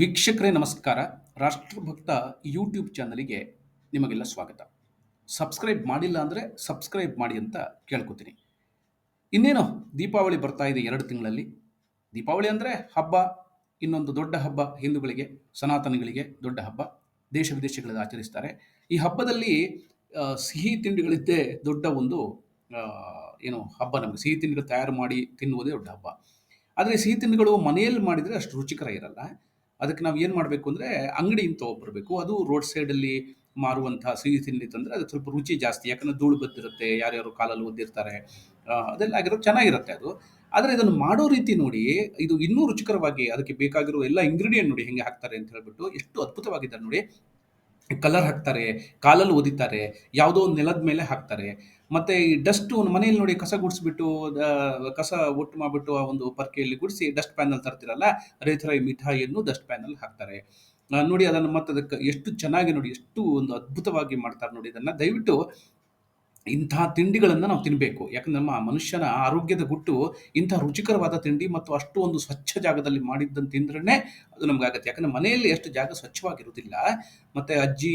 ವೀಕ್ಷಕರೇ ನಮಸ್ಕಾರ. ರಾಷ್ಟ್ರಭಕ್ತ ಯೂಟ್ಯೂಬ್ ಚಾನಲಿಗೆ ನಿಮಗೆಲ್ಲ ಸ್ವಾಗತ. ಸಬ್ಸ್ಕ್ರೈಬ್ ಮಾಡಿಲ್ಲ ಅಂದರೆ ಸಬ್ಸ್ಕ್ರೈಬ್ ಮಾಡಿ ಅಂತ ಕೇಳ್ಕೊತೀನಿ. ಇನ್ನೇನು, ದೀಪಾವಳಿ ಬರ್ತಾ ಇದೆ ಎರಡು ತಿಂಗಳಲ್ಲಿ. ದೀಪಾವಳಿ ಅಂದರೆ ಹಬ್ಬ, ಇನ್ನೊಂದು ದೊಡ್ಡ ಹಬ್ಬ, ಹಿಂದೂಗಳಿಗೆ, ಸನಾತನಗಳಿಗೆ ದೊಡ್ಡ ಹಬ್ಬ, ದೇಶ ವಿದೇಶಗಳಲ್ಲಿ ಆಚರಿಸ್ತಾರೆ. ಈ ಹಬ್ಬದಲ್ಲಿ ಸಿಹಿ ತಿಂಡಿಗಳಿದ್ದೇ ದೊಡ್ಡ ಒಂದು ಏನು ಹಬ್ಬ ನಮಗೆ. ಸಿಹಿ ತಿಂಡಿಗಳು ತಯಾರು ಮಾಡಿ ತಿನ್ನುವುದೇ ದೊಡ್ಡ ಹಬ್ಬ. ಆದರೆ ಸಿಹಿ ತಿಂಡಿಗಳು ಮನೆಯಲ್ಲಿ ಮಾಡಿದರೆ ಅಷ್ಟು ರುಚಿಕರ ಇರಲ್ಲ. ಅದಕ್ಕೆ ನಾವು ಏನು ಮಾಡಬೇಕು ಅಂದರೆ ಅಂಗಡಿಯಿಂದ ತೊಗೊಬರ್ಬೇಕು ಅದು ರೋಡ್ ಸೈಡಲ್ಲಿ ಮಾರುವಂತಹ ಸಿಹಿ ತಿಂಡಿ ತಂದರೆ ಅದು ಸ್ವಲ್ಪ ರುಚಿ ಜಾಸ್ತಿ. ಯಾಕಂದರೆ ಧೂಳು ಬದ್ದಿರುತ್ತೆ, ಯಾರ್ಯಾರು ಕಾಲಲ್ಲಿ ಒದ್ದಿರ್ತಾರೆ. ಅದೆಲ್ಲ ಆಗಿರೋ ಚೆನ್ನಾಗಿರುತ್ತೆ ಅದು. ಆದರೆ ಇದನ್ನು ಮಾಡೋ ರೀತಿ ನೋಡಿ, ಇದು ಇನ್ನೂ ರುಚಿಕರವಾಗಿ ಅದಕ್ಕೆ ಬೇಕಾಗಿರೋ ಎಲ್ಲ ಇಂಗ್ರೀಡಿಯೆಂಟ್ ನೋಡಿ ಹೆಂಗೆ ಹಾಕ್ತಾರೆ ಅಂತ ಹೇಳ್ಬಿಟ್ಟು ಎಷ್ಟು ಅದ್ಭುತವಾಗಿದ್ದಾರೆ ನೋಡಿ. ಕಲರ್ ಹಾಕ್ತಾರೆ, ಕಾಲಲ್ಲಿ ಒದಿತಾರೆ, ಯಾವುದೋ ಒಂದು ನೆಲದ ಮೇಲೆ ಹಾಕ್ತಾರೆ. ಮತ್ತೆ ಈ ಡಸ್ಟ್ ಮನೆಯಲ್ಲಿ ನೋಡಿ ಕಸ ಗುಡಿಸ್ಬಿಟ್ಟು ಕಸ ಒಟ್ಟು ಮಾಡಿಬಿಟ್ಟು ಆ ಒಂದು ಪರ್ಕೆಯಲ್ಲಿ ಗುಡಿಸಿ ಡಸ್ಟ್ ಪ್ಯಾನಲ್ಲಿ ತರ್ತಿರಲ್ಲ ಅದೇ ಥರ ಈ ಮಿಠಾಯಿಯನ್ನು ಡಸ್ಟ್ ಪ್ಯಾನಲ್ಲಿ ಹಾಕ್ತಾರೆ. ನೋಡಿ ಅದನ್ನು ಮತ್ತೆ ಅದಕ್ಕೆ ಎಷ್ಟು ಚೆನ್ನಾಗಿ ನೋಡಿ, ಎಷ್ಟು ಒಂದು ಅದ್ಭುತವಾಗಿ ಮಾಡ್ತಾರೆ ನೋಡಿ ಇದನ್ನು. ದಯವಿಟ್ಟು ಇಂತಹ ತಿಂಡಿಗಳನ್ನು ನಾವು ತಿನ್ನಬೇಕು ಯಾಕಂದ್ರೆ ನಮ್ಮ ಮನುಷ್ಯನ ಆರೋಗ್ಯದ ಗುಟ್ಟು ಇಂತಹ ರುಚಿಕರವಾದ ತಿಂಡಿ ಮತ್ತು ಅಷ್ಟು ಒಂದು ಸ್ವಚ್ಛ ಜಾಗದಲ್ಲಿ ಮಾಡಿದ್ದನ್ನು ತಿಂದ್ರೆ ಅದು ನಮಗಾಗತ್ತೆ. ಯಾಕಂದ್ರೆ ಮನೆಯಲ್ಲಿ ಎಷ್ಟು ಜಾಗ ಸ್ವಚ್ಛವಾಗಿರುವುದಿಲ್ಲ. ಮತ್ತೆ ಅಜ್ಜಿ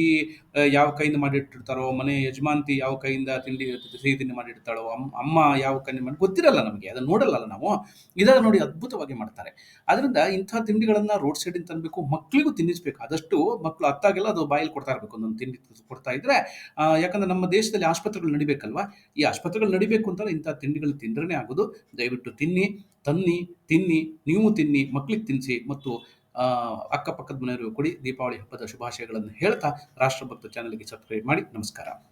ಯಾವ ಕೈಯಿಂದ ಮಾಡಿಟ್ಟಿರ್ತಾರೋ, ಮನೆ ಯಜಮಾಂತಿ ಯಾವ ಕೈಯಿಂದ ತಿಂಡಿ, ಸಿಹಿ ತಿಂಡಿ ಮಾಡಿರ್ತಾಳೋ ಅಮ್ಮ ಯಾವ ಕೈಯಿಂದ ಮಾಡಿ, ಗೊತ್ತಿರಲ್ಲ ನಮಗೆ. ಅದನ್ನು ನೋಡಲ್ಲ ನಾವು. ಇದರ ನೋಡಿ ಅದ್ಭುತವಾಗಿ ಮಾಡ್ತಾರೆ. ಅದರಿಂದ ಇಂಥ ತಿಂಡಿಗಳನ್ನು ರೋಡ್ ಸೈಡಿಂದ ತರಬೇಕು ಮಕ್ಕಳಿಗೂ ತಿನ್ನಿಸ್ಬೇಕು. ಆದಷ್ಟು ಮಕ್ಕಳು ಅತ್ತಾಗೆಲ್ಲ ಅದು ಬಾಯಲ್ಲಿ ಕೊಡ್ತಾ ಇರಬೇಕು. ಒಂದೊಂದು ತಿಂಡಿ ಕೊಡ್ತಾ ಇದ್ರೆ. ಯಾಕಂದ್ರೆ ನಮ್ಮ ದೇಶದಲ್ಲಿ ಆಸ್ಪತ್ರೆಗಳು ನಡಿಬೇಕಲ್ವಾ? ಈ ಆಸ್ಪತ್ರೆಗಳು ನಡಿಬೇಕು ಅಂತ ಇಂಥ ತಿಂಡಿಗಳು ತಿಂದ್ರೇ ಆಗೋದು. ದಯವಿಟ್ಟು ತಿನ್ನಿ, ತನ್ನಿ, ತಿನ್ನಿ, ನೀವು ತಿನ್ನಿ ಮಕ್ಕಳಿಗೆ ತಿನ್ನಿಸಿ ಮತ್ತು ಅಕ್ಕಪಕ್ಕದ ಮನೆಯವರಿಗೂ ಕೊಡಿ. ದೀಪಾವಳಿ ಹಬ್ಬದ ಶುಭಾಶಯಗಳನ್ನು ಹೇಳ್ತಾ ರಾಷ್ಟ್ರಭಕ್ತ ಚಾನಲ್ಗೆ ಸಬ್ಸ್ಕ್ರೈಬ್ ಮಾಡಿ. ನಮಸ್ಕಾರ.